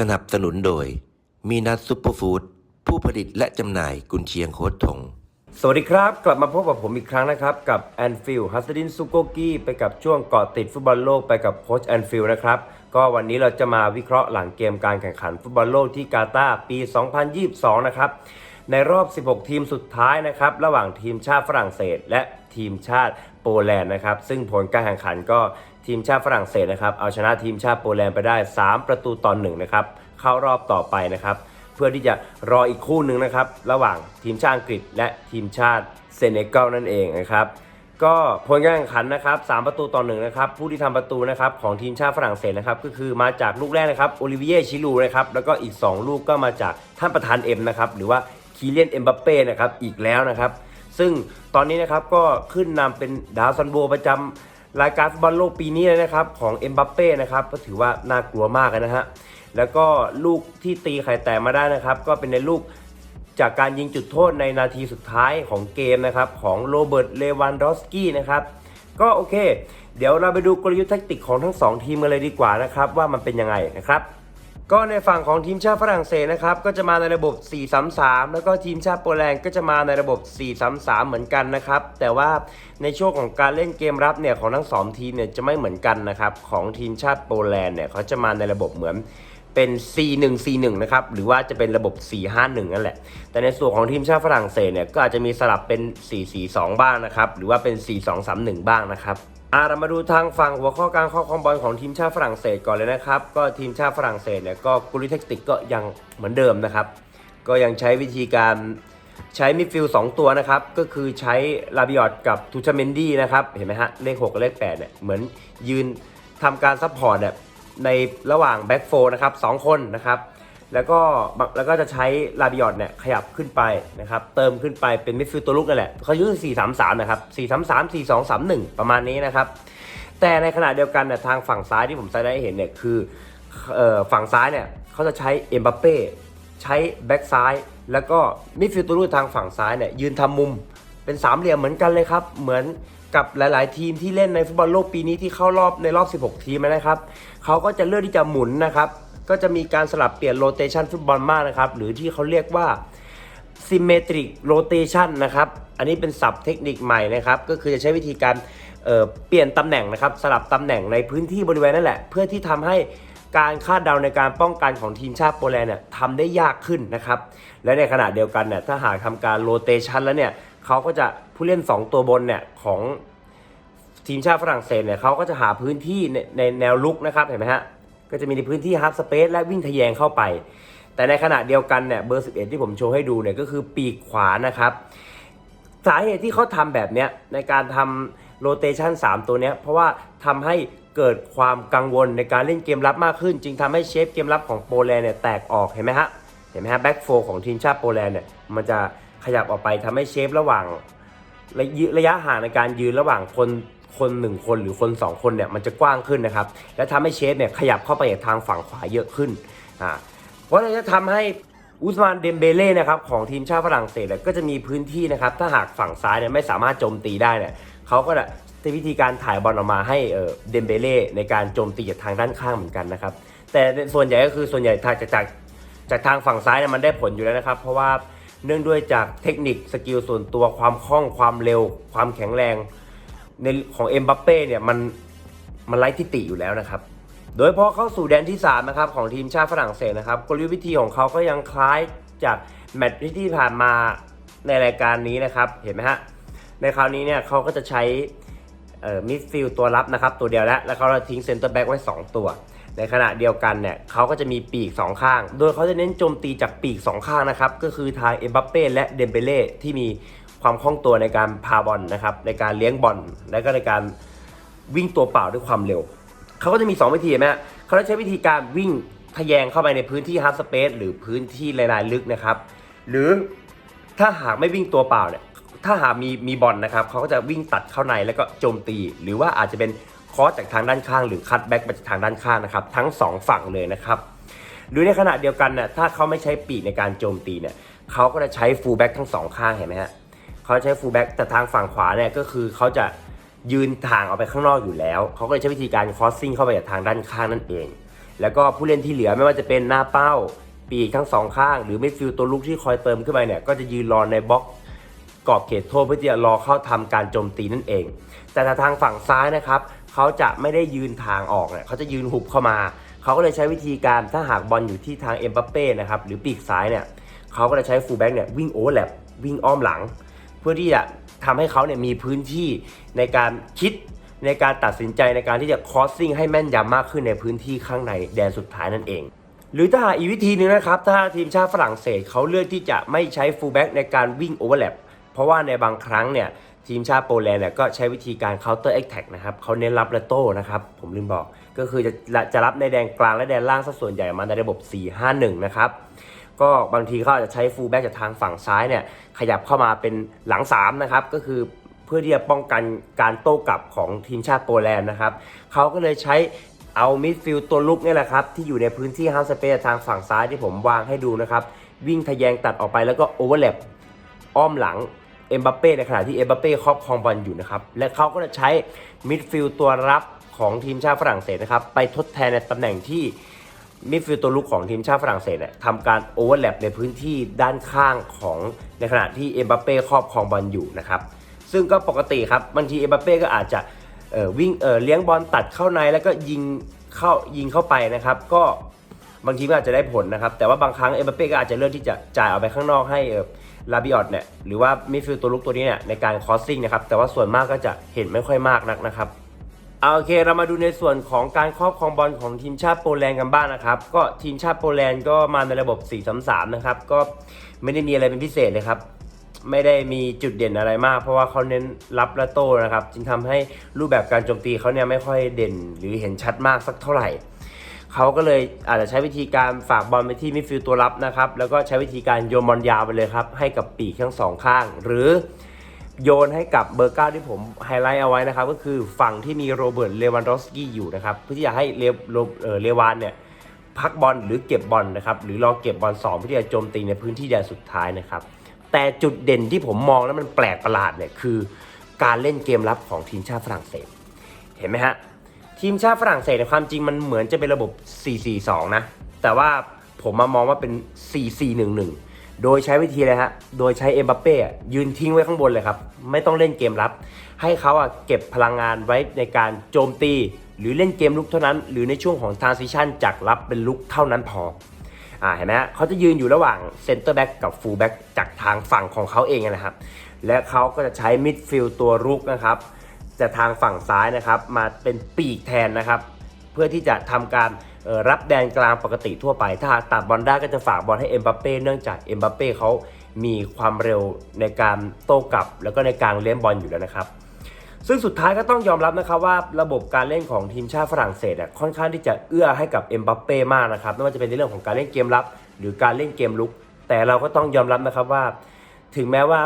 สนับสนุนโดย มีนัทซุปเปอร์ฟู้ดผู้ผลิตและจำหน่ายกุนเชียงโคตทง สวัสดีครับ กลับมาพบกับผมอีกครั้งนะครับ กับแอนฟิลฮัสดินซูโกกี้ไปกับช่วงเกาะติดฟุตบอลโลกไปกับโค้ชแอนฟิลนะครับ ก็วันนี้เราจะมาวิเคราะห์หลังเกมการแข่งขันฟุตบอลโลกที่กาตาร์ปี 2022 นะครับ ในรอบ 16 ทีมสุดท้ายนะครับ ระหว่างทีมชาติฝรั่งเศส และทีมชาติโปแลนด์นะครับ ซึ่งผลการแข่งขันก็ ทีมชาติฝรั่งเศสนะครับเอาชนะทีมชาติโปแลนด์ไปได้ 3 ประตูต่อหนึ่งนะครับเข้ารอบต่อไปนะครับ เพื่อที่จะรออีกคู่หนึ่งนะครับ ระหว่างทีมชาติอังกฤษ และทีมชาติเซเนกัลนั่นเองนะครับก็ผลการแข่งขันนะครับ3ประตูต่อหนึ่งนะครับ ผู้ที่ทำประตูนะครับของทีมชาติฝรั่งเศสนะครับ ก็คือมาจากลูกแรกนะครับโอลิเวียชิลูนะครับ แล้วก็อีก 2 ลูกก็มาจากท่านประธานเอ็มนะครับ หรือว่าคีเลียนเอ็มบัปเป้นะครับ อีกแล้วนะครับ ซึ่งตอนนี้นะครับก็ขึ้นนำเป็นดาวซันโบประจำ รายการฟุตบอลโลกปีนี้เลยนะครับ ของเอ็มบัปเป้นะครับก็ถือว่าน่ากลัวมากนะฮะแล้วก็ลูกที่ตีไข่แตกมาได้นะครับ ก็เป็นในลูกจากการยิงจุดโทษในนาทีสุดท้ายของเกมนะครับ ของโรเบิร์ตเลวันดอสกี้นะครับก็โอเค เดี๋ยวเราไปดูกลยุทธ์แทคติกของทั้ง 2 ทีมกันเลยดีกว่านะครับ ว่ามันเป็นยังไงนะครับ ก็ในฝั่งของทีมชาติฝรั่งเศสนะครับก็จะมาในระบบ 4-3-3 แล้วก็ทีมชาติโปแลนด์ก็จะมาในระบบ 4-3-3 เหมือนกันนะครับ แต่ว่าในช่วงของการเล่นเกมรับเนี่ยของทั้งสองทีมเนี่ยจะไม่เหมือนกันนะครับ ของทีมชาติโปแลนด์เนี่ยเขาจะมาในระบบเหมือน เป็น4-1-4-1นะครับ หรือว่าจะเป็นระบบ 4-5-1 นั่นแหละ แต่ในส่วนของทีมชาติฝรั่งเศสเนี่ย ก็อาจจะมีสลับเป็น 4-4-2 บ้างนะครับ หรือว่าเป็น 4-2-3-1 บ้างนะครับอาเรามาดูทางฝั่งหัวข้อการข้อคองบอลของทีมชาติฝรั่งเศสก่อนเลยนะครับ ก็ทีมชาติฝรั่งเศสเนี่ยก็กลยุทธ์แทคติกก็ยังเหมือนเดิมนะครับ ก็ยังใช้วิธีการใช้มิดฟิลด์สองตัวนะครับ ก็คือใช้ลาบิออตกับทูชเมนดี้นะครับ เห็นไหมฮะ เลข 6 กับเลข8เนี่ยเหมือนยืนทำการซัพพอร์ตแบบ ในระหว่างแบ็กโฟนะครับสองคนนะครับ แล้วก็แล้วก็จะใช้ลาบิออตเนี่ยขยับขึ้นไปนะครับ เติมขึ้นไปเป็นมิดฟิลด์ตัวลุกนั่นแหละเขายุทธ์4 3 3นะครับ4 3 3 4 2 3 1ประมาณนี้นะครับ แต่ในขณะเดียวกันเนี่ยทางฝั่งซ้ายที่ผมแสดงให้เห็นเนี่ยคือฝั่งซ้ายเนี่ยเขาจะใช้เอ็มบัปเป้ใช้แบ็กซ้าย แล้วก็มิดฟิลด์ตัวลุกทางฝั่งซ้ายเนี่ยยืนทำมุมเป็นสามเหลี่ยมเหมือนกันเลยครับ เหมือน กับหลาย ๆ ทีมที่เล่นในฟุตบอลโลกปีนี้ที่เข้ารอบในรอบ 16 ทีมนะครับเขาก็จะเลือกที่จะหมุนนะครับ ก็จะมีการสลับเปลี่ยนโรเตชันฟุตบอลมากนะครับ หรือที่เขาเรียกว่า symmetric rotation นะครับ อันนี้เป็นศัพท์เทคนิคใหม่นะครับ ก็คือจะใช้วิธีการเเปลี่ยนตำแหน่งนะครับ สลับตำแหน่งในพื้นที่บริเวณนั่นแหละ เพื่อที่ทำให้การคาดเดาในการป้องกันของทีมชาติโปแลนด์เนี่ยทำได้ยากขึ้นนะครับ และในขณะเดียวกันเนี่ยถ้าหากทำการโรเตชันแล้วเนี่ย เขาก็จะผู้เล่น 2 ตัวบนเนี่ยของทีมชาติฝรั่งเศสเนี่ยเขาก็จะหาพื้นที่ในในแนวลุกนะครับเห็นไหมฮะก็จะมีในพื้นที่ฮาร์ s สเปซและวิ่งทะแยงเข้าไป แต่ในขณะเดียวกันเนี่ยเบอร์ 11 ที่ผมโชว์ให้ดูเนี่ยก็คือปีกขวานะครับสาเหตุที่เขาทำแบบเนี้ยในการทำโรเตชัน3 ตัวเนี้ยเพราะว่าทำให้เกิดความกังวลในการเล่นเกมรับมากขึ้น จึงทำให้เชฟเกมรับของโปแลนด์เนี่ยแตกออกเห็นไหมฮะเห็นไหมฮะแบ็กโฟของทีมชาติโปแลนด์เนี่ยมันจะ ขยับออกไปทำให้เชฟระหว่างระยะระยะห่างในการยืนระหว่างคนคนหนึ่งคนหรือคนสองคนเนี่ยมันจะกว้างขึ้นนะครับ และทำให้เชฟเนี่ยขยับเข้าไปทางฝั่งขวาเยอะขึ้นอ่าเพราะฉะนั้นจะทำให้อุสมานเดมเบเล่นะครับของทีมชาติฝรั่งเศสเนี่ยก็จะมีพื้นที่นะครับ ถ้าหากฝั่งซ้ายเนี่ยไม่สามารถโจมตีได้เนี่ยเขาก็จะใช้วิธีการถ่ายบอลออกมาให้เออเดมเบเล่ในการโจมตีจากทางด้านข้างเหมือนกันนะครับ แต่ส่วนใหญ่ก็คือส่วนใหญ่ทางจากจากจากทางฝั่งซ้ายเนี่ยมันได้ผลอยู่แล้วนะครับ เพราะว่า เนื่องด้วยจากเทคนิคสกิลส่วนตัวความคล่องความเร็ว ความแข็งแรงในของเอ็มบัปเป้เนี่ยมันมันไร้ทิฏฐิอยู่แล้วนะครับ โดยพอเข้าสู่แดนที่3นะครับของทีมชาติฝรั่งเศสนะครับกลยุทธ์วิธีของเขาก็ยังคล้ายจากแมตช์ที่ผ่านมาในรายการนี้นะครับเห็นไหมฮะในคราวนี้เนี่ยเขาก็จะใช้มิดฟิลด์ตัวรับนะครับตัวเดียวแล้วแล้วเขาจะทิ้งเซนเตอร์แบ็กไว้ 2 ตัว ในขณะเดียวกันเนี่ยเขาก็จะมีปีก 2 ข้าง โดยเขาจะเน้นโจมตีจากปีก 2 ข้างนะครับ ก็คือทางเอ็มบัปเป้และเดมเบเล่ที่มีความคล่องตัวในการพาบอลนะครับ ในการเลี้ยงบอล และก็ในการวิ่งตัวเปล่าด้วยความเร็ว เขาก็จะมี 2 วิธีไหมฮะเขาจะใช้วิธีการวิ่งทะแยงเข้าไปในพื้นที่ฮาร์ s สเปซหรือพื้นที่ลายๆลึกนะครับ หรือถ้าหากไม่วิ่งตัวเปล่าเนี่ย ถ้าหากมีมีบอลนะครับ เขาก็จะวิ่งตัดเข้าในแล้วก็โจมตี หรือว่าอาจจะเป็น คอสจากทางด้านข้างหรือคัตแบ็กมาจากทางด้านข้างนะครับ ทั้ง 2 ฝั่งเลยนะครับหรือในขณะเดียวกันเนี่ยถ้าเขาไม่ใช้ปีกในการโจมตีเนี่ยเขาก็จะใช้ฟูลแบ็กทั้งสองข้างเห็นไหมฮะเขาใช้ฟูลแบ็กแต่ทางฝั่งขวาเนี่ยก็คือเขาจะยืนทางออกไปข้างนอกอยู่แล้ว เขาก็เลยใช้วิธีการคอสซิ่งเข้าไปจากทางด้านข้างนั่นเอง แล้วก็ผู้เล่นที่เหลือไม่ว่าจะเป็นหน้าเป้า ปีกทั้งสองข้าง หรือมิดฟิลด์ตัวลุกที่คอยเติมขึ้นไปเนี่ยก็จะยืนรอในบล็อกกรอบเขตโทษเพื่อที่จะรอเข้าทำการโจมตีนั่นเอง แต่ทางฝั่งซ้ายนะครับ เขาจะไม่ได้ยืนทางออกเนี่ยเขาจะยืนหุบเข้ามา เขาก็เลยใช้วิธีการถ้าหากบอลอยู่ที่ทางเอ็มบัปเป้นะครับหรือปีกซ้ายเนี่ยเขาก็จะใช้ฟูลแบ็กเนี่ยวิ่งโอเวอร์แลปวิ่งอ้อมหลัง เพื่อที่จะทำให้เขาเนี่ยมีพื้นที่ในการคิดในการตัดสินใจในการที่จะคอสซิ่งให้แม่นยำมากขึ้นในพื้นที่ข้างในแดนสุดท้ายนั่นเอง หรือถ้าหากอีกวิธีหนึงนะครับ ถ้าทีมชาติฝรั่งเศสเขาเลือกที่จะไม่ใช้ฟูลแบ็กในการวิ่งโอเวอร์แลปเพราะว่าในบางครั้งเนี่ย ทีมชาติโปแลนด์เนี่ยก็ใช้วิธีการ counter attack นะครับเขาเน้นรับและโต้นะครับ ผมลืมบอก ก็คือจะจะรับในแดนกลางและแดนล่างซะส่วนใหญ่มาในระบบ 4-5-1 นะครับก็บางทีเขาอาจจะใช้ฟูลแบ็กจากทางฝั่งซ้ายเนี่ยขยับเข้ามาเป็นหลัง3นะครับก็คือเพื่อที่จะป้องกันการโต้กลับของทีมชาติโปแลนด์นะครับเขาก็เลยใช้เอามิดฟิลด์ตัวลุกนี่แหละครับที่อยู่ในพื้นที่ฮาสเปซทางฝั่งซ้ายที่ผมวางให้ดูนะครับวิ่งทะแยงตัดออกไปแล้วก็โอเวอร์แลปอ้อมหลัง เอ็มบัปเป้ในขณะที่เอ็มบัปเป้ครอบครองบอลอยู่นะครับและเขาก็จะใช้มิดฟิลด์ตัวรับของทีมชาติฝรั่งเศสนะครับไปทดแทนในตำแหน่งที่มิดฟิลด์ตัวลุกของทีมชาติฝรั่งเศสเนี่ยทำการโอเวอร์แลปในพื้นที่ด้านข้างของในขณะที่เอ็มบัปเป้ครอบครองบอลอยู่นะครับซึ่งก็ปกติครับบางทีเอ็มบัปเป้ก็อาจจะวิ่งเลี้ยงบอลตัดเข้าในแล้วก็ยิงเข้ายิงเข้าไปนะครับ ก็บางทีก็อาจจะได้ผลนะครับ แต่ว่าบางครั้งเอ็มบัปเป้ก็อาจจะเลือกที่จะจ่ายออกไปข้างนอกให้ ลาบิออตเนี่ยหรือว่ามิดฟิลด์ตัวลุกตัวนี้เนี่ยในการคอสซิ่งนะครับแต่ว่าส่วนมากก็จะเห็นไม่ค่อยมากนักนะครับเอาโอเคเรามาดูในส่วนของการครอบครองบอลของทีมชาติโปแลนด์กันบ้างนะครับ ก็ทีมชาติโปแลนด์ก็มาในระบบ 4-3-3 นะครับ ก็ไม่ได้มีอะไรเป็นพิเศษเลยครับ ไม่ได้มีจุดเด่นอะไรมาก เพราะว่าเขาเน้นรับและโต้นะครับ จึงทำให้รูปแบบการโจมตีเขาเนี่ยไม่ค่อยเด่นหรือเห็นชัดมากสักเท่าไหร่ เขาก็เลยอาจจะใช้วิธีการฝากบอลไปที่มิดฟิลด์ตัวรับนะครับ แล้วก็ใช้วิธีการโยนบอลยาวไปเลยครับ ให้กับปีกทั้งสองข้าง หรือโยนให้กับเบอร์เก้าที่ผมไฮไลท์เอาไว้นะครับ ก็คือฝั่งที่มีโรเบิร์ตเลวันดอสกี้อยู่นะครับ เพื่อที่จะให้เลวเลวานเนี่ยพักบอลหรือเก็บบอลนะครับ หรือรอเก็บบอลสองเพื่อที่จะโจมตีในพื้นที่แดนสุดท้ายนะครับ แต่จุดเด่นที่ผมมองแล้วมันแปลกประหลาดเนี่ยคือ การเล่นเกมรับของทีมชาติฝรั่งเศส เห็นไหมฮะ ทีมชาติฝรั่งเศสในความจริงมันเหมือนจะเป็นระบบ 4-4-2 นะ แต่ว่าผมมามองว่าเป็น 4-4-1-1 โดยใช้วิธีอะไรฮะ โดยใช้เอ็มบัปเป้ยืนทิ้งไว้ข้างบนเลยครับ ไม่ต้องเล่นเกมรับ ให้เขาอะเก็บพลังงานไว้ในการโจมตี หรือเล่นเกมลุกเท่านั้น หรือในช่วงของ transition จากรับเป็นลุกเท่านั้นพออ่าเห็นไหมฮะเขาจะยืนอยู่ระหว่างเซนเตอร์แบ็กกับฟูลแบ็กจากทางฝั่งของเขาเองนะครับ และเขาก็จะใช้มิดฟิลด์ตัวรุกนะครับ จะทางฝั่งซ้ายนะครับ มาเป็นปีกแทนนะครับ เพื่อที่จะทำการรับแดนกลางปกติทั่วไป ถ้าตัดบอลได้ก็จะฝากบอลให้เอ็มบัปเป้เนื่องจากเอ็มบัปเป้เขามีความเร็วในการโต้กลับ แล้วก็ในการเลี้ยงบอลอยู่แล้วนะครับ ซึ่งสุดท้ายก็ต้องยอมรับนะครับว่าระบบการเล่นของทีมชาติฝรั่งเศสค่อนข้างที่จะเอื้อให้กับเอ็มบัปเป้มากนะครับไม่ว่าจะเป็นในเรื่องของการเล่นเกมรับ หรือการเล่นเกมลุก แต่เราก็ต้องยอมรับนะครับว่า ถึงแม้ว่า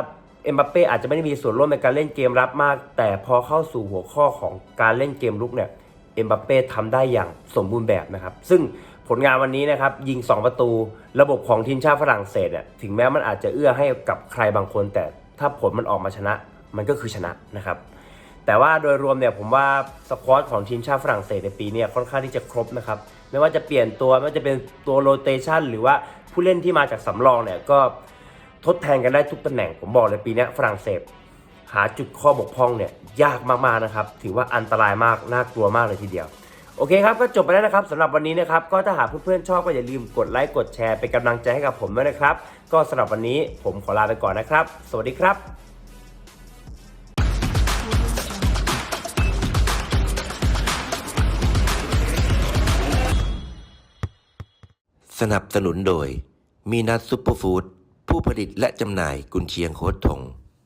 เอ็มบัปเป้อาจจะไม่ได้มีส่วนร่วมในการเล่นเกมรับมาก แต่พอเข้าสู่หัวข้อของการเล่นเกมลุกเนี่ยเอ็มบัปเป้ทำได้อย่างสมบูรณ์แบบนะครับ ซึ่งผลงานวันนี้นะครับยิง 2 ประตู ระบบของทีมชาติฝรั่งเศสเนี่ยถึงแม้มันอาจจะเอื้อให้กับใครบางคน แต่ถ้าผลมันออกมาชนะ มันก็คือชนะนะครับ แต่ว่าโดยรวมเนี่ยผมว่าสควอตของทีมชาติฝรั่งเศสในปีนี้ค่อนข้างที่จะครบนะครับไม่ว่าจะเปลี่ยนตัวไม่ว่าจะเป็นตัวโรเตชันหรือว่าผู้เล่นที่มาจากสำรองเนี่ยก็ ทดแทนกันได้ทุกตำแหน่งผมบอกเลยปีนี้ฝรั่งเศส หาจุดข้อบกพร่องเนี่ยยากมากๆนะครับ ถือว่าอันตรายมากน่ากลัวมากเลยทีเดียว โอเคครับ ก็จบไปแล้วนะครับสำหรับวันนี้นะครับ ก็ถ้าหากเพื่อนๆชอบก็อย่าลืมกดไลค์กดแชร์เป็นกำลังใจให้กับผมด้วยนะครับ ก็สำหรับวันนี้ผมขอลาไปก่อนนะครับ สวัสดีครับสนับสนุนโดย มีนัดซุปเปอร์ฟู้ด ผู้ผลิตและจำหน่ายกุนเชียงโคตรถง